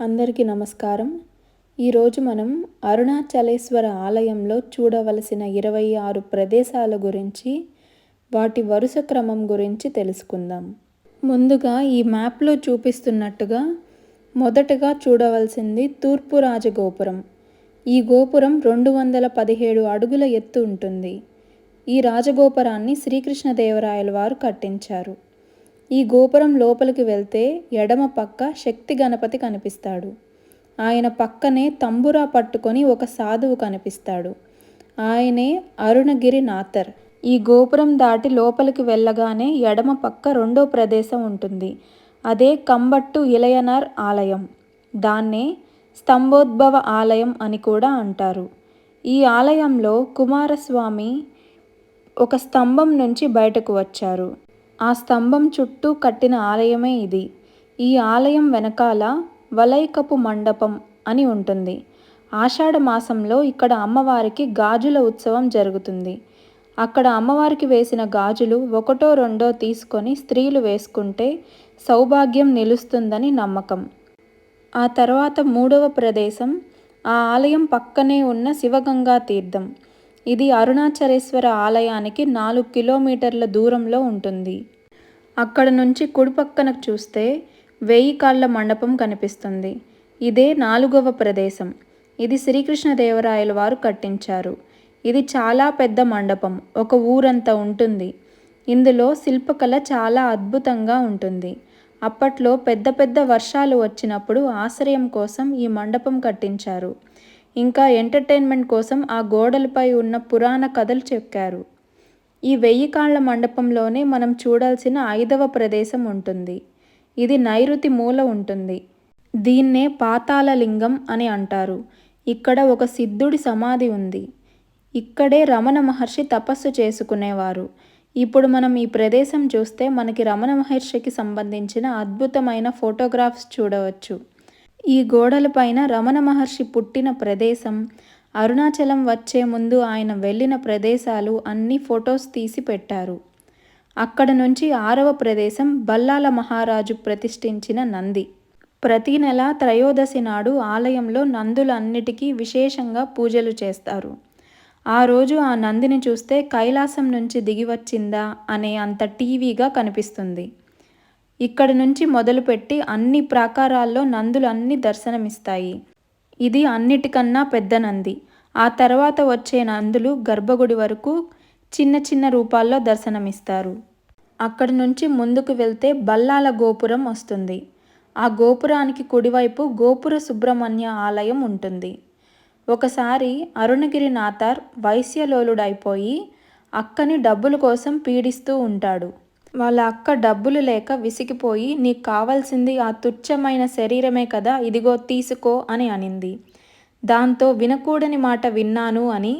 అందరికీ నమస్కారం. ఈరోజు మనం అరుణాచలేశ్వర ఆలయంలో చూడవలసిన ఇరవై ఆరు ప్రదేశాల గురించి వాటి వరుస క్రమం గురించి తెలుసుకుందాం. ముందుగా ఈ మ్యాప్లో చూపిస్తున్నట్టుగా మొదటగా చూడవలసింది తూర్పు రాజగోపురం. ఈ గోపురం రెండు వందల పదిహేడు అడుగుల ఎత్తు ఉంటుంది. ఈ రాజగోపురాన్ని శ్రీకృష్ణదేవరాయల వారు కట్టించారు. ఈ గోపురం లోపలికి వెళ్తే ఎడమ పక్క శక్తి గణపతి కనిపిస్తాడు. ఆయన పక్కనే తంబురా పట్టుకొని ఒక సాధువు కనిపిస్తాడు. ఆయనే అరుణగిరి నాథర్. ఈ గోపురం దాటి లోపలికి వెళ్ళగానే ఎడమ పక్క రెండో ప్రదేశం ఉంటుంది. అదే కంబట్టు ఇలయనార్ ఆలయం. దాన్నే స్తంభోద్భవ ఆలయం అని కూడా అంటారు. ఈ ఆలయంలో కుమారస్వామి ఒక స్తంభం నుంచి బయటకు వచ్చారు. ఆ స్తంభం చుట్టూ కట్టిన ఆలయమే ఇది. ఈ ఆలయం వెనకాల వలైకపు మండపం అని ఉంటుంది. ఆషాఢ మాసంలో ఇక్కడ అమ్మవారికి గాజుల ఉత్సవం జరుగుతుంది. అక్కడ అమ్మవారికి వేసిన గాజులు ఒకటో రెండో తీసుకొని స్త్రీలు వేసుకుంటే సౌభాగ్యం నిలుస్తుందని నమ్మకం. ఆ తర్వాత మూడవ ప్రదేశం ఆ ఆలయం పక్కనే ఉన్న శివగంగా తీర్థం. ఇది అరుణాచలేశ్వర ఆలయానికి నాలుగు కిలోమీటర్ల దూరంలో ఉంటుంది. అక్కడ నుంచి కుడిపక్కన చూస్తే వెయ్యి కాళ్ళ మండపం కనిపిస్తుంది. ఇదే నాలుగవ ప్రదేశం. ఇది శ్రీకృష్ణదేవరాయల వారు కట్టించారు. ఇది చాలా పెద్ద మండపం. ఒక ఊరంతా ఉంటుంది. ఇందులో శిల్పకళ చాలా అద్భుతంగా ఉంటుంది. అప్పట్లో పెద్ద పెద్ద వర్షాలు వచ్చినప్పుడు ఆశ్రయం కోసం ఈ మండపం కట్టించారు. ఇంకా ఎంటర్టైన్మెంట్ కోసం ఆ గోడలపై ఉన్న పురాణ కథలు చెక్కారు. ఈ వెయ్యి కాళ్ళ మండపంలోనే మనం చూడాల్సిన ఐదవ ప్రదేశం ఉంటుంది. ఇది నైరుతి మూల ఉంటుంది. దీన్నే పాతాళలింగం అని అంటారు. ఇక్కడ ఒక సిద్ధుడి సమాధి ఉంది. ఇక్కడే రమణ మహర్షి తపస్సు చేసుకునేవారు. ఇప్పుడు మనం ఈ ప్రదేశం చూస్తే మనకి రమణ మహర్షికి సంబంధించిన అద్భుతమైన ఫోటోగ్రాఫ్స్ చూడవచ్చు. ఈ గోడలపైన రమణ మహర్షి పుట్టిన ప్రదేశం. అరుణాచలం వచ్చే ముందు ఆయన వెళ్ళిన ప్రదేశాలు అన్ని ఫొటోస్ తీసి పెట్టారు. అక్కడ నుంచి ఆరవ ప్రదేశం బల్లాల మహారాజు ప్రతిష్ఠించిన నంది. ప్రతి నెల త్రయోదశి నాడు ఆలయంలో నందులన్నిటికీ విశేషంగా పూజలు చేస్తారు. ఆ రోజు ఆ నందిని చూస్తే కైలాసం నుంచి దిగివచ్చిందా అనే అంత టీవీగా కనిపిస్తుంది. ఇక్కడి నుంచి మొదలుపెట్టి అన్ని ప్రాకారాల్లో నందులు అన్ని దర్శనమిస్తాయి. ఇది అన్నిటికన్నా పెద్ద నంది. ఆ తర్వాత వచ్చే నందులు గర్భగుడి వరకు చిన్న చిన్న రూపాల్లో దర్శనమిస్తారు. అక్కడి నుంచి ముందుకు వెళ్తే బల్లాల గోపురం వస్తుంది. ఆ గోపురానికి కుడివైపు గోపుర సుబ్రహ్మణ్య ఆలయం ఉంటుంది. ఒకసారి అరుణగిరి నాథర్ వైశ్యలోలుడైపోయి అక్కని డబ్బుల కోసం పీడిస్తూ ఉంటాడు. వాళ్ళ అక్క డబ్బులు లేక విసిగిపోయి నీకు కావాల్సింది ఆ తుచ్చమైన శరీరమే కదా ఇదిగో తీసుకో అని అనింది. దాంతో వినకూడని మాట విన్నాను అని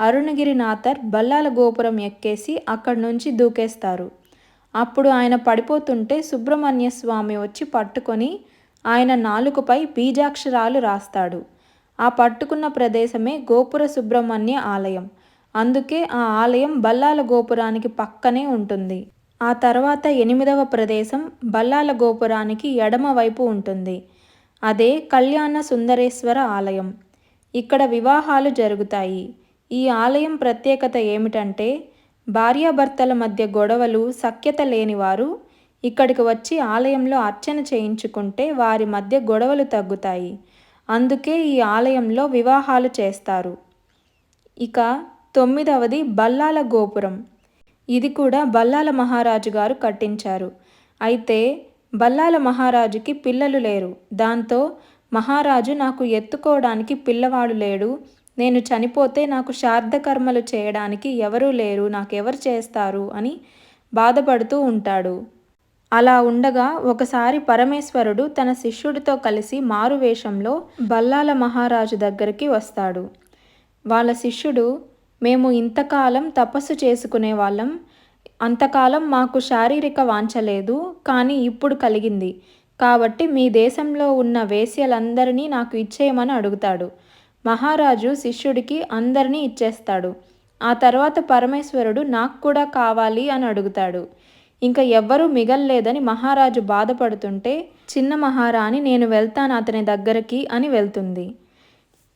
అరుణగిరినాథర్ బల్లాల గోపురం ఎక్కేసి అక్కడి నుంచి దూకేస్తారు. అప్పుడు ఆయన పడిపోతుంటే సుబ్రహ్మణ్య స్వామి వచ్చి పట్టుకొని ఆయన నాలుకపై బీజాక్షరాలు రాస్తాడు. ఆ పట్టుకున్న ప్రదేశమే గోపుర సుబ్రహ్మణ్య ఆలయం. అందుకే ఆ ఆలయం బల్లాల గోపురానికి పక్కనే ఉంటుంది. ఆ తర్వాత ఎనిమిదవ ప్రదేశం బల్లాల గోపురానికి ఎడమవైపు ఉంటుంది. అదే కళ్యాణ సుందరేశ్వర ఆలయం. ఇక్కడ వివాహాలు జరుగుతాయి. ఈ ఆలయం ప్రత్యేకత ఏమిటంటే భార్యాభర్తల మధ్య గొడవలు సఖ్యత లేనివారు ఇక్కడికి వచ్చి ఆలయంలో అర్చన చేయించుకుంటే వారి మధ్య గొడవలు తగ్గుతాయి. అందుకే ఈ ఆలయంలో వివాహాలు చేస్తారు. ఇక తొమ్మిదవది బల్లాల గోపురం. ఇది కూడా బల్లాల మహారాజు గారు కట్టించారు. అయితే బల్లాల మహారాజుకి పిల్లలు లేరు. దాంతో మహారాజు నాకు ఎత్తుకోవడానికి పిల్లవాడు లేడు. నేను చనిపోతే నాకు శార్ధకర్మలు చేయడానికి ఎవరూ లేరు. నాకెవరు చేస్తారు? అని బాధపడుతూ ఉంటాడు. అలా ఉండగా ఒకసారి పరమేశ్వరుడు తన శిష్యుడితో కలిసి మారువేషంలో బల్లాల మహారాజు దగ్గరికి వస్తాడు. వాళ్ళ శిష్యుడు మేము ఇంతకాలం తపస్సు చేసుకునే వాళ్ళం. అంతకాలం మాకు శారీరక వాంఛ లేదు కానీ ఇప్పుడు కలిగింది. కాబట్టి మీ దేశంలో ఉన్న వేశ్యలందరినీ నాకు ఇచ్చేయమని అడుగుతాడు. మహారాజు శిష్యుడికి అందరినీ ఇచ్చేస్తాడు. ఆ తర్వాత పరమేశ్వరుడు నాకు కూడా కావాలి అని అడుగుతాడు. ఇంకా ఎవ్వరూ మిగల్లేదని మహారాజు బాధపడుతుంటే చిన్న మహారాణి నేను వెళ్తాను అతని దగ్గరికి అని వెళ్తుంది.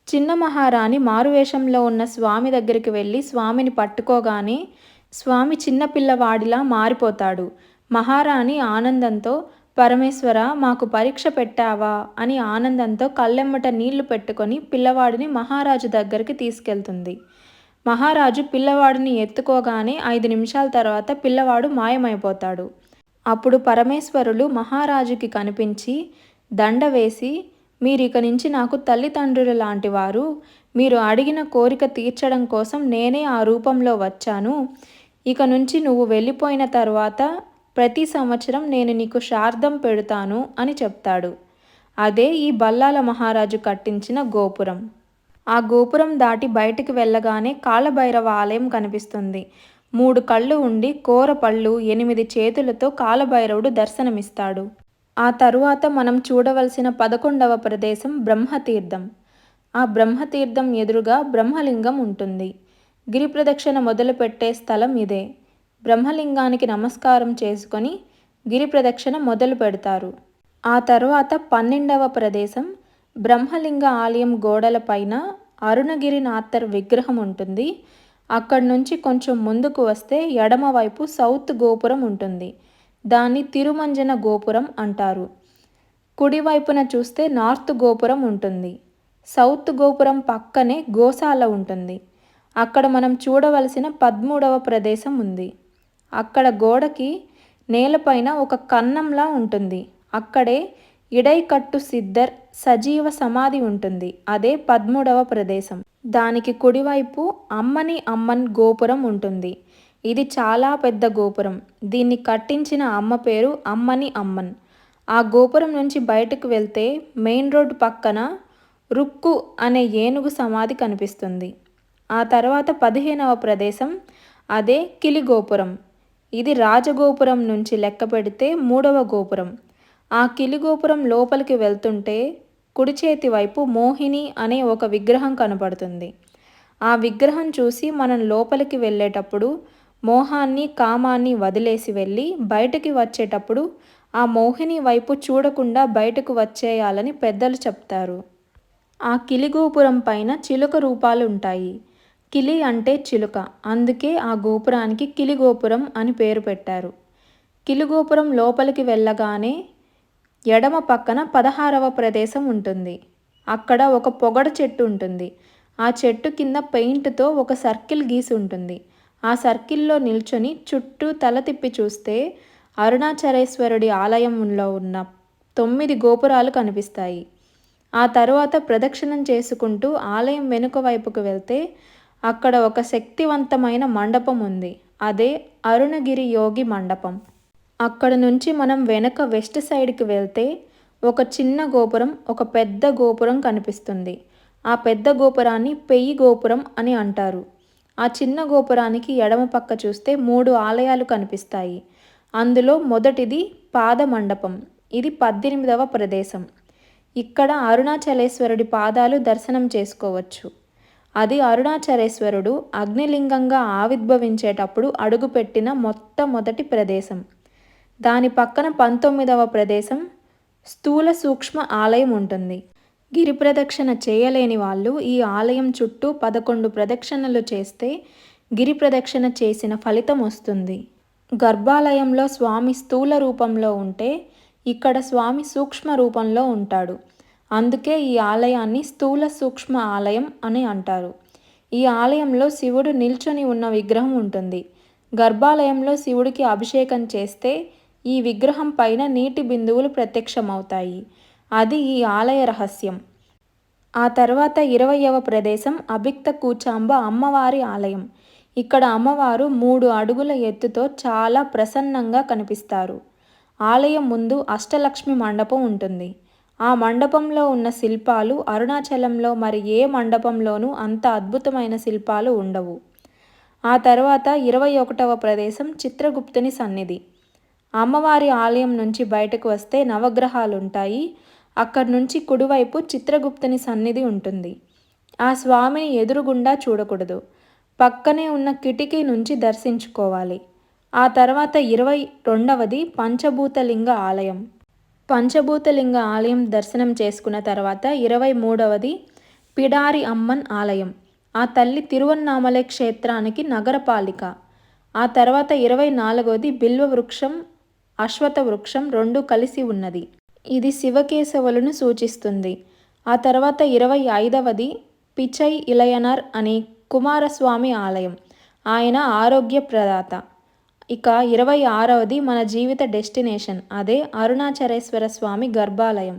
చిన్న మహారాణి మారువేషంలో ఉన్న స్వామి దగ్గరికి వెళ్ళి స్వామిని పట్టుకోగానే స్వామి చిన్నపిల్లవాడిలా మారిపోతాడు. మహారాణి ఆనందంతో పరమేశ్వర మాకు పరీక్ష పెట్టావా అని ఆనందంతో కళ్ళెమ్మట నీళ్ళు పెట్టుకొని పిల్లవాడిని మహారాజు దగ్గరికి తీసుకెళ్తుంది. మహారాజు పిల్లవాడిని ఎత్తుకోగానే ఐదు నిమిషాల తర్వాత పిల్లవాడు మాయమైపోతాడు. అప్పుడు పరమేశ్వరులు మహారాజుకి కనిపించి దండ వేసి మీరిక నుంచి నాకు తల్లిదండ్రులు లాంటి వారు మీరు అడిగిన కోరిక తీర్చడం కోసం నేనే ఆ రూపంలో వచ్చాను. ఇక నుంచి నువ్వు వెళ్ళిపోయిన తర్వాత ప్రతి సంవత్సరం నేను నీకు శార్దం పెడతాను అని చెప్తాడు. అదే ఈ బల్లాల మహారాజు కట్టించిన గోపురం. ఆ గోపురం దాటి బయటికి వెళ్ళగానే కాలభైరవ ఆలయం కనిపిస్తుంది. మూడు కళ్ళు ఉండి కోర పళ్ళు ఎనిమిది చేతులతో కాలభైరవుడు దర్శనమిస్తాడు. ఆ తరువాత మనం చూడవలసిన పదకొండవ ప్రదేశం బ్రహ్మతీర్థం. ఆ బ్రహ్మతీర్థం ఎదురుగా బ్రహ్మలింగం ఉంటుంది. గిరి ప్రదక్షిణ మొదలుపెట్టే స్థలం ఇదే. బ్రహ్మలింగానికి నమస్కారం చేసుకొని గిరి ప్రదక్షిణ మొదలు పెడతారు. ఆ తర్వాత పన్నెండవ ప్రదేశం బ్రహ్మలింగ ఆలయం గోడలపైన అరుణగిరినాథర్ విగ్రహం ఉంటుంది. అక్కడి నుంచి కొంచెం ముందుకు వస్తే ఎడమవైపు సౌత్ గోపురం ఉంటుంది. దాన్ని తిరుమంజన గోపురం అంటారు. కుడివైపున చూస్తే నార్త్ గోపురం ఉంటుంది. సౌత్ గోపురం పక్కనే గోశాల ఉంటుంది. అక్కడ మనం చూడవలసిన పదమూడవ ప్రదేశం ఉంది. అక్కడ గోడకి నేలపైన ఒక కన్నంలా ఉంటుంది. అక్కడే ఇడైకట్టు సిద్ధర్ సజీవ సమాధి ఉంటుంది. అదే పదమూడవ ప్రదేశం. దానికి కుడివైపు అమ్మని అమ్మన్ గోపురం ఉంటుంది. ఇది చాలా పెద్ద గోపురం. దీన్ని కట్టించిన అమ్మ పేరు అమ్మని అమ్మన్. ఆ గోపురం నుంచి బయటకు వెళ్తే మెయిన్ రోడ్డు పక్కన రుక్కు అనే ఏనుగు సమాధి కనిపిస్తుంది. ఆ తర్వాత పదిహేనవ ప్రదేశం అదే కిలిగోపురం ఇది రాజగోపురం నుంచి లెక్క పెడితే మూడవ గోపురం. ఆ కిలిగోపురం లోపలికి వెళ్తుంటే కుడి చేతి వైపు మోహిని అనే ఒక విగ్రహం కనపడుతుంది. ఆ విగ్రహం చూసి మనం లోపలికి వెళ్ళేటప్పుడు మోహాన్ని కామాన్ని వదిలేసి వెళ్ళి బయటకి వచ్చేటప్పుడు ఆ మోహిని వైపు చూడకుండా బయటకు వచ్చేయాలని పెద్దలు చెప్తారు. ఆ కిలిగోపురం పైన చిలుక రూపాలు ఉంటాయి కిలి అంటే చిలుక. అందుకే ఆ గోపురానికి కిలిగోపురం అని పేరు పెట్టారు. కిలిగోపురం లోపలికి వెళ్ళగానే ఎడమ పక్కన పదహారవ ప్రదేశం ఉంటుంది. అక్కడ ఒక పొగడ చెట్టు ఉంటుంది. ఆ చెట్టు కింద పెయింట్తో ఒక సర్కిల్ గీసి ఉంటుంది. ఆ సర్కిల్లో నిల్చొని చుట్టూ తల తిప్పి చూస్తే అరుణాచలేశ్వరుడి ఆలయంలో ఉన్న తొమ్మిది గోపురాలు కనిపిస్తాయి. ఆ తరువాత ప్రదక్షిణం చేసుకుంటూ ఆలయం వెనుక వైపుకు వెళ్తే అక్కడ ఒక శక్తివంతమైన మండపం ఉంది. అదే అరుణగిరి యోగి మండపం. అక్కడ నుంచి మనం వెనక వెస్ట్ సైడ్కి వెళ్తే ఒక చిన్న గోపురం ఒక పెద్ద గోపురం కనిపిస్తుంది. ఆ పెద్ద గోపురాన్ని పెయ్యి గోపురం అని అంటారు. ఆ చిన్న గోపురానికి ఎడమ పక్క చూస్తే మూడు ఆలయాలు కనిపిస్తాయి. అందులో మొదటిది పాద మండపం ఇది పద్దెనిమిదవ ప్రదేశం. ఇక్కడ అరుణాచలేశ్వరుడి పాదాలు దర్శనం చేసుకోవచ్చు. అది అరుణాచలేశ్వరుడు అగ్నిలింగంగా ఆవిర్భవించేటప్పుడు అడుగుపెట్టిన మొట్టమొదటి ప్రదేశం. దాని పక్కన పంతొమ్మిదవ ప్రదేశం స్థూల సూక్ష్మ ఆలయం ఉంటుంది. గిరి ప్రదక్షిణ చేయలేని వాళ్ళు ఈ ఆలయం చుట్టూ పదకొండు ప్రదక్షిణలు చేస్తే గిరి ప్రదక్షిణ చేసిన ఫలితం వస్తుంది. గర్భాలయంలో స్వామి స్థూల రూపంలో ఉంటే ఇక్కడ స్వామి సూక్ష్మ రూపంలో ఉంటాడు. అందుకే ఈ ఆలయాన్ని స్థూల సూక్ష్మ ఆలయం అని అంటారు. ఈ ఆలయంలో శివుడు నిల్చొని ఉన్న విగ్రహం ఉంటుంది. గర్భాలయంలో శివుడికి అభిషేకం చేస్తే ఈ విగ్రహం పైన నీటి బిందువులు ప్రత్యక్షమవుతాయి. అది ఈ ఆలయ రహస్యం. ఆ తర్వాత ఇరవయవ ప్రదేశం అభిక్త కూచాంబ అమ్మవారి ఆలయం. ఇక్కడ అమ్మవారు మూడు అడుగుల ఎత్తుతో చాలా ప్రసన్నంగా కనిపిస్తారు. ఆలయం ముందు అష్టలక్ష్మి మండపం ఉంటుంది. ఆ మండపంలో ఉన్న శిల్పాలు అరుణాచలంలో మరి ఏ మండపంలోనూ అంత అద్భుతమైన శిల్పాలు ఉండవు. ఆ తర్వాత ఇరవై ఒకటవ ప్రదేశం చిత్రగుప్తుని సన్నిధి. అమ్మవారి ఆలయం నుంచి బయటకు వస్తే నవగ్రహాలుంటాయి. అక్కడి నుంచి కుడివైపు చిత్రగుప్తుని సన్నిధి ఉంటుంది. ఆ స్వామిని ఎదురుగుండా చూడకూడదు. పక్కనే ఉన్న కిటికీ నుంచి దర్శించుకోవాలి. ఆ తర్వాత ఇరవై రెండవది పంచభూతలింగ ఆలయం. పంచభూతలింగ ఆలయం దర్శనం చేసుకున్న తర్వాత ఇరవై మూడవది పిడారి అమ్మన్ ఆలయం. ఆ తల్లి తిరువన్నామలై క్షేత్రానికి నగరపాలిక. ఆ తర్వాత ఇరవై నాలుగవది బిల్వ వృక్షం అశ్వత వృక్షం రెండు కలిసి ఉన్నది. ఇది శివకేశవులను సూచిస్తుంది. ఆ తర్వాత ఇరవై ఐదవది పిచై ఇలయనర్ అనే కుమారస్వామి ఆలయం. ఆయన ఆరోగ్య ప్రదాత ఇక ఇరవై ఆరవది మన జీవిత డెస్టినేషన్ అదే అరుణాచలేశ్వర స్వామి గర్భాలయం.